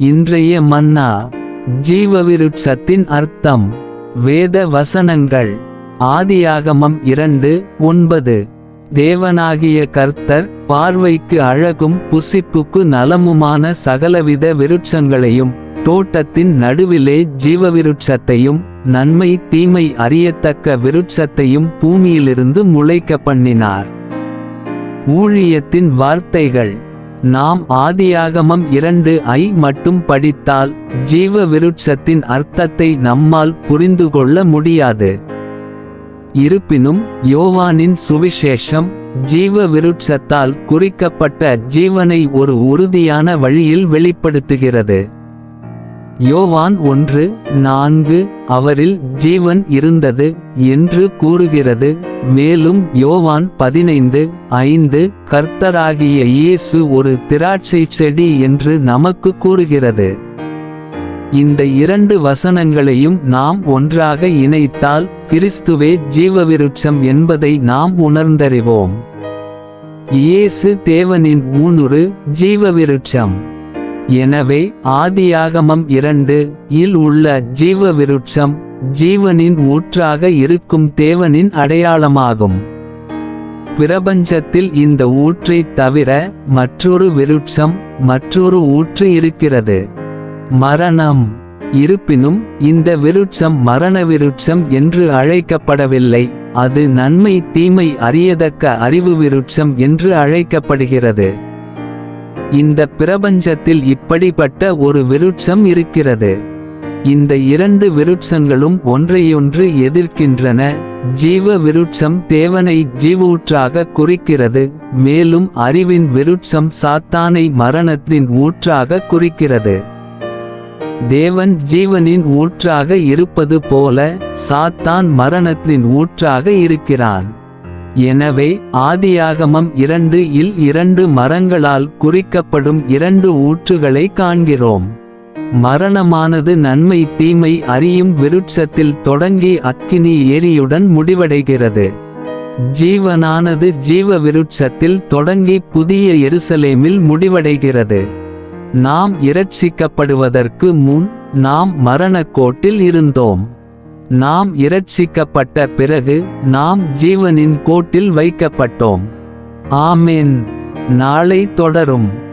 இன்றைய மன்னா ஜீவவிருட்சத்தின் அர்த்தம் வேத வசனங்கள் ஆதியாகமம் இரண்டு ஒன்பது. தேவனாகிய கர்த்தர் பார்வைக்கு அழகும் புசிப்புக்கு நலமுமான சகலவித விருட்சங்களையும் தோட்டத்தின் நடுவிலே ஜீவவிருட்சத்தையும் நன்மை தீமை அறியத்தக்க விருட்சத்தையும் பூமியிலிருந்து முளைக்க பண்ணினார். ஊழியத்தின் வார்த்தைகள் நாம் ஆதியாகமம் இரண்டு ஐ மட்டும் படித்தால் ஜீவ விருட்சத்தின் அர்த்தத்தை நம்மால் புரிந்து கொள்ள முடியாது. இருப்பினும் யோவானின் சுவிசேஷம் ஜீவ விருட்சத்தால் குறிக்கப்பட்ட ஜீவனை ஒரு உறுதியான வழியில் வெளிப்படுத்துகிறது. யோவான் ஒன்று நான்கு அவரில் ஜீவன் இருந்தது என்று கூறுகிறது. மேலும் யோவான் பதினைந்து ஐந்து கர்த்தராகிய இயேசு ஒரு திராட்சை செடி என்று நமக்கு கூறுகிறது. இந்த இரண்டு வசனங்களையும் நாம் ஒன்றாக இணைத்தால் கிறிஸ்துவே ஜீவவிருட்சம் என்பதை நாம் உணர்ந்தறிவோம். இயேசு தேவனின் ஊனுரு ஜீவவிருட்சம். எனவே ஆதியாகமம் இரண்டு இல் உள்ள ஜீவ விருட்சம் ஜீவனின் ஊற்றாக இருக்கும் தேவனின் அடையாளமாகும். பிரபஞ்சத்தில் இந்த ஊற்றைத் தவிர மற்றொரு விருட்சம் மற்றொரு ஊற்று இருக்கிறது. மரணம். இருப்பினும் இந்த விருட்சம் மரண விருட்சம் என்று அழைக்கப்படவில்லை அது நன்மை தீமை அறியதக்க அறிவு விருட்சம் என்று அழைக்கப்படுகிறது. இந்த பிரபஞ்சத்தில் இப்படிப்பட்ட ஒரு விருட்சம் இருக்கிறது. இந்த இரண்டு விருட்சங்களும் ஒன்றையொன்று எதிர்க்கின்றன. ஜீவ விருட்சம் தேவனை ஜீவூற்றாக குறிக்கிறது. மேலும் அறிவின் விருட்சம் சாத்தானை மரணத்தின் ஊற்றாக குறிக்கிறது. தேவன் ஜீவனின் ஊற்றாக இருப்பது போல சாத்தான் மரணத்தின் ஊற்றாக இருக்கிறான். எனவே ஆதியாகமம் இரண்டு இல் இரண்டு மரங்களால் குறிக்கப்படும் இரண்டு ஊற்றுகளை காண்கிறோம். மரணமானது நன்மை தீமை அறியும் விருட்சத்தில் தொடங்கி அக்கினி ஏரியுடன் முடிவடைகிறது. ஜீவனானது ஜீவ விருட்சத்தில் தொடங்கி புதிய எருசலேமில் முடிவடைகிறது. நாம் இரட்சிக்கப்படுவதற்கு முன் நாம் மரணக்கோட்டில் இருந்தோம். நாம் இரட்சிக்கப்பட்ட பிறகு நாம் ஜீவனின் கோட்டில் வைக்கப்பட்டோம். ஆமென். நாளை தொடரும்.